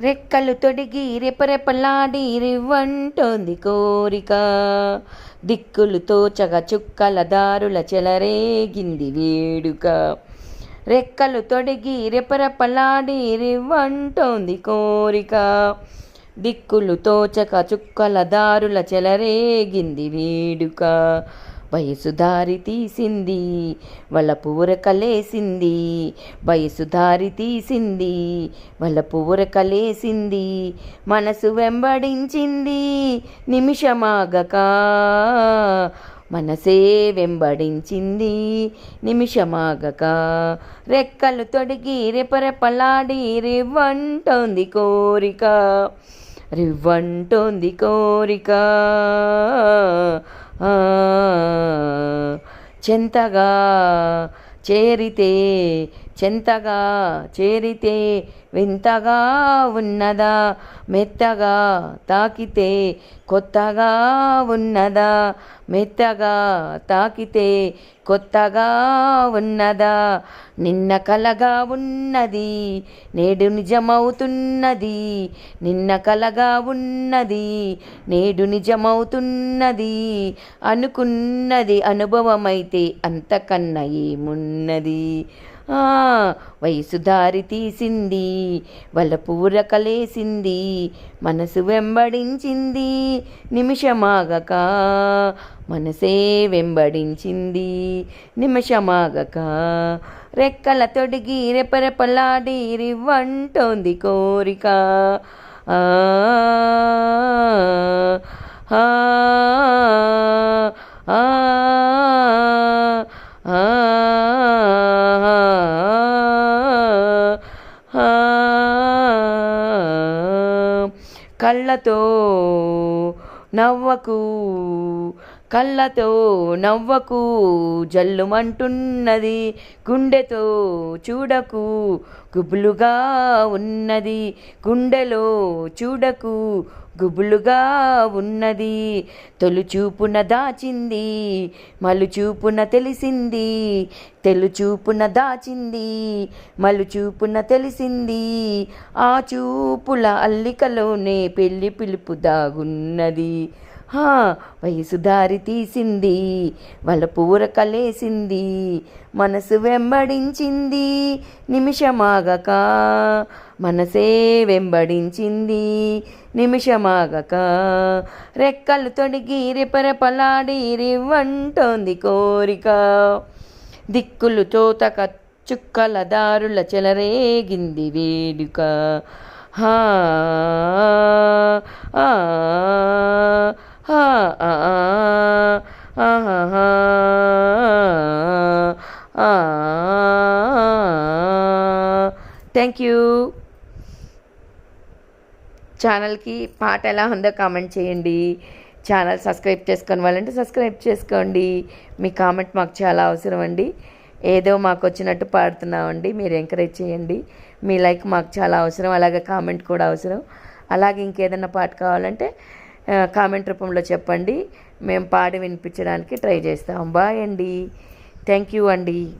రెక్కలు తొడిగి రెపరెపలాడి రివ్వంటోంది కోరిక. దిక్కులు తోచగ చుక్కల దారుల చెలరేగింది వేడుక. రెక్కలు తొడిగి రెపరెపలాడి రివ్వంటోంది కోరిక. దిక్కులు తోచక చుక్కల దారుల చెలరేగింది వేడుక. వయసు దారి తీసింది వాళ్ళ పువ్వురకలేసింది వయసు దారి తీసింది వాళ్ళ పువ్వురకలేసింది మనసు వెంబడించింది నిమిషమాగక. మనసే వెంబడించింది నిమిషమాగక. రెక్కలు తొడిగి రెపరెపలాడి రివ్వంటోంది కోరిక. రివ్వంటోంది కోరిక. చెంతగా చేరితే చెంతగా చేరితే వింతగా ఉన్నదా మెత్తగా తాకితే కొత్తగా ఉన్నదా మెత్తగా తాకితే కొత్తగా ఉన్నదా నిన్న కలగా ఉన్నది నేడు నిజమవుతున్నది నిన్న కలగా ఉన్నది నేడు నిజమవుతున్నది అనుకున్నది అనుభవమైతే అంతకన్నా ఏమున్నది? వయసు దారి తీసింది వాళ్ళ పూరకలేసింది మనసు వెంబడించింది నిమిషమాగక మనసే వెంబడించింది నిమిషమాగక రెక్కల తొడిగి రెపరెపలాడీరి వంటోంది కోరిక ఆ, ఆ, ఆ, కళ్ళతో నవ్వకు కళ్ళతో నవ్వకు జల్లుమంటున్నది గుండెతో చూడకు గుబులుగా ఉన్నది గుండెలో చూడకు గుబులుగా ఉన్నది. తొలిచూపున దాచింది మలుచూపున తెలిసింది తెలుచూపున దాచింది మలుచూపున తెలిసింది. ఆ చూపుల అల్లికలోనే పెళ్ళి పిలుపు దాగున్నది. వయసు దారి తీసింది వాళ్ళ పూర కలేసింది మనసు వెంబడించింది నిమిషమాగక. మనసే వెంబడించింది నిమిషమాగక. రెక్కలు తొడిగి రెపరెపలాడి రివ్వంటోంది కోరిక. దిక్కులు తోతక చుక్కల దారుల చెలరేగింది వేడుక. హా ఆ, ఆ, థ్యాంక్ యూ ఛానల్కి పాట ఎలా ఉందో కామెంట్ చేయండి. ఛానల్ సబ్స్క్రైబ్ చేసుకొని వాళ్ళంటే సబ్స్క్రైబ్ చేసుకోండి. మీ కామెంట్ మాకు చాలా అవసరం అండి. ఏదో మాకు వచ్చినట్టు పాడుతున్నామండి. మీరు ఎంకరేజ్ చేయండి. మీ లైక్ మాకు చాలా అవసరం. అలాగే కామెంట్ కూడా అవసరం. అలాగే ఇంకేదైనా పాట కావాలంటే కామెంట్ రూపంలో చెప్పండి. మేము పాడి వినిపించడానికి ట్రై చేస్తాం. బాయ్ అండి. థ్యాంక్ యూ అండి.